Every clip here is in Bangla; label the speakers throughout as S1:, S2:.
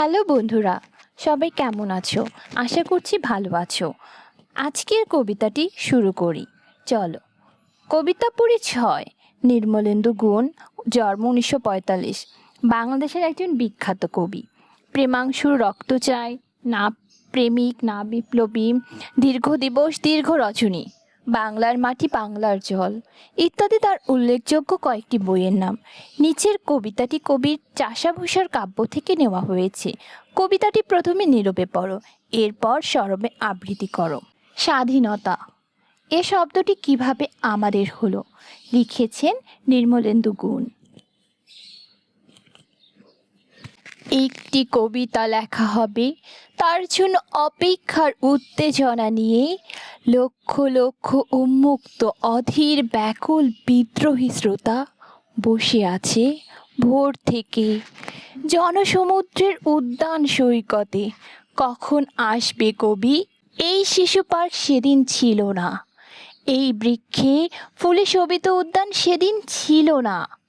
S1: হ্যালো বন্ধুরা, সবাই কেমন আছো? আশা করছি ভালো আছো। আজকের কবিতাটি শুরু করি। চলো। কবিতা পড়ি ছয়, নির্মলেন্দু গুণ, জন্ম উনিশশো পঁয়তাল্লিশ। বাংলাদেশের একজন বিখ্যাত কবি। প্রেমাংশুর রক্ত চাই না প্রেমিক, না বিপ্লবী, দীর্ঘ দিবস, দীর্ঘ রজনী। বাংলার মাটি বাংলার জল। ইত্যাদি তার উল্লেখযোগ্য কয়েকটি বইয়ের নাম। নিচের কবিতাটি কবির চাষাভূষার কাব্য থেকে নেওয়া হয়েছে। কবিতাটি প্রথমে নীরবে পড়ো, এরপর সরবে আবৃত্তি করো। স্বাধীনতা। এ শব্দটি কীভাবে আমাদের হলো? লিখেছেন নির্মলেন্দু গুণ। একটি কবিতা লেখা হবে। তার জন্য অপেক্ষার উত্তেজনা নিয়ে লক্ষ লক্ষ উন্মুক্ত অধীর ব্যাকুল বিদ্রোহী শ্রোতা বসে আছে ভোর থেকে। জনসমুদ্রের উদ্যান সৈকতে কখন আসবে কবি? এই শিশু পার্ক সেদিন ছিল না। এই বৃক্ষে ফুলে শোভিত উদ্যান সেদিন ছিল না।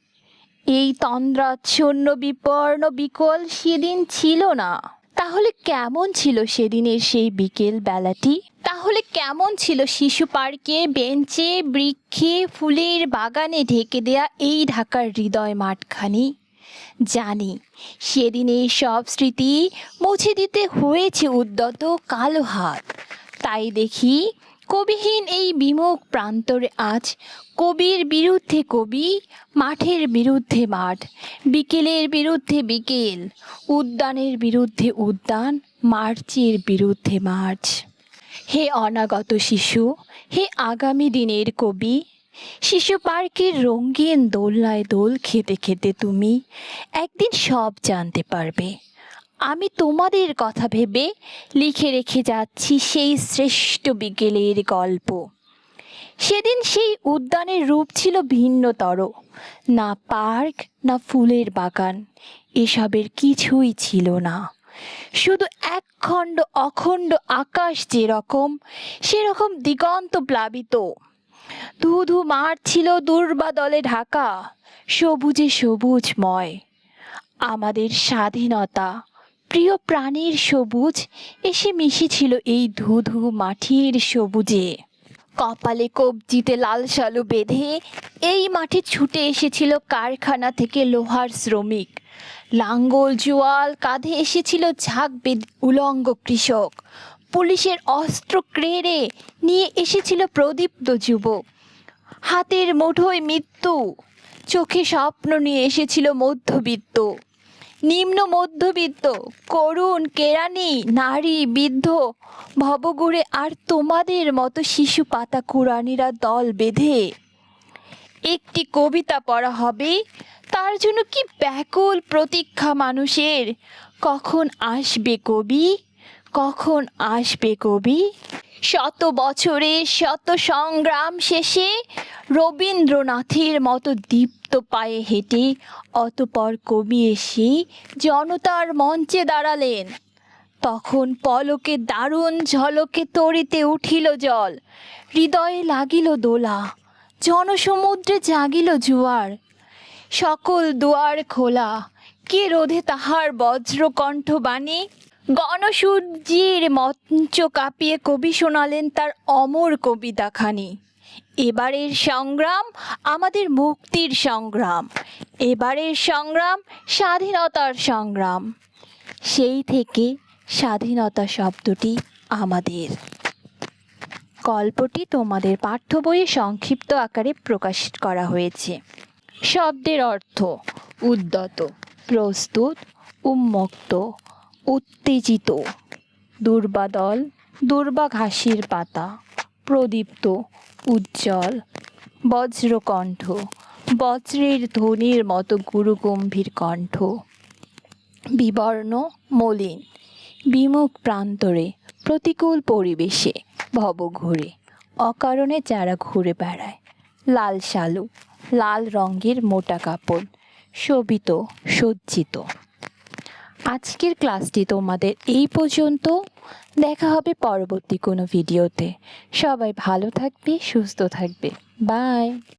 S1: এই তন্দ্রাচ্ছন্ন বিপর্ণ, বিকল সেদিন ছিল না। তাহলে কেমন ছিল সেদিনের সেই বিকেল বেলাটি? তাহলে কেমন ছিল শিশু পার্কে বেঞ্চে, বৃক্ষে, ফুলের বাগানে ঢেকে দেয়া এই ঢাকার হৃদয় মাঠখানি? জানি, সেদিনের সব স্মৃতি মুছে দিতে হয়েছে উদ্যত কালো হাত। তাই দেখি কবিহীন এই বিমুখ প্রান্তরে আজ। কবির বিরুদ্ধে কবি, মাঠের বিরুদ্ধে মাঠ, বিকেলের বিরুদ্ধে বিকেল, উদ্যানের বিরুদ্ধে উদ্যান, মার্চের বিরুদ্ধে মার্চ। হে অনাগত শিশু, হে আগামী দিনের কবি, শিশু পার্কের রঙিন দোলনায় দোল খেতে খেতে তুমি একদিন সব জানতে পারবে। আমি তোমাদের কথা ভেবে লিখে রেখে যাচ্ছি সেই শ্রেষ্ঠ বিকেলের গল্প। সেদিন সেই উদ্যানের রূপ ছিল ভিন্নতর। না পার্ক, না ফুলের বাগান, এসবের কিছুই ছিল না। শুধু একখণ্ড, অখণ্ড আকাশ যেরকম, সেরকম দিগন্ত প্লাবিত। ধু ধু মাঠ ছিল দুর্বাদলে ঢাকা, সবুজে সবুজময়। আমাদের স্বাধীনতা প্রিয় প্রাণীর সবুজ, এসে মিশেছিল এই ধুধু মাটির সবুজে। কপালে কবজিতে লাল সালু বেঁধে এই মাঠে ছুটে এসেছিল কারখানা থেকে লোহার শ্রমিক। লাঙ্গল, জোয়াল, কাঁধে এসেছিল ঝাঁক উলঙ্গ কৃষক। পুলিশের অস্ত্র ক্রেড়ে নিয়ে এসেছিল প্রদীপ্ত যুবক। হাতের মুঠোয় মৃত্যু। চোখে স্বপ্ন নিয়ে এসেছিল মধ্যবিত্ত। নিম্ন মধ্যবিত্ত, করুণ কেরানি নারী, বৃদ্ধ, ভবঘুরে আর তোমাদের মতো শিশু পাতা কুরানিরা দল বেঁধে একটি কবিতা পড়া হবে। তার জন্য কি ব্যাকুল প্রতীক্ষা মানুষের? কখন আসবে কবি? কখন আসবে কবি? শত বছরে, শত সংগ্রাম শেষে রবীন্দ্রনাথের মতো দীপ্ত পায়ে হেঁটে অতপর কবি এসে জনতার মঞ্চে দাঁড়ালেন। তখন পলকে দারুণ ঝলকে তরিতে উঠিল জল। হৃদয়ে লাগিল দোলা, জনসমুদ্রে জাগিল জুয়ার। সকল দুয়ার খোলা, কে রোধে তাহার বজ্রকণ্ঠ বাণী? গণসূর্যের মঞ্চ কাঁপিয়ে কবি শোনালেন তার অমর কবিতাখানি। এবারের সংগ্রাম আমাদের মুক্তির সংগ্রাম। এবারের সংগ্রাম স্বাধীনতার সংগ্রাম। সেই থেকে স্বাধীনতা শব্দটি আমাদের। গল্পটি তোমাদের পাঠ্য বইয়ে সংক্ষিপ্ত আকারে প্রকাশ করা হয়েছে। শব্দের অর্থ উদ্যত, প্রস্তুত উন্মুক্ত উত্তেজিত। দুর্বাদল দুর্বা ঘাসের পাতা, প্রদীপ্ত, উজ্জ্বল। বজ্রকণ্ঠ, বজ্রের ধ্বনির মতো গুরুগম্ভীর কণ্ঠ। বিবর্ণ, মলিন, বিমুখ প্রান্তরে, প্রতিকূল পরিবেশে ভব ঘুরে অকারণে যারা ঘুরে বেড়ায়। লাল শালু, লাল রঙের মোটা কাপড়, শোভিত, সজ্জিত। আজকের ক্লাসটি তোমাদের এই পর্যন্ত। দেখা হবে পরবর্তী কোনো ভিডিওতে। সবাই ভালো থাকবে, সুস্থ থাকবে। বাই।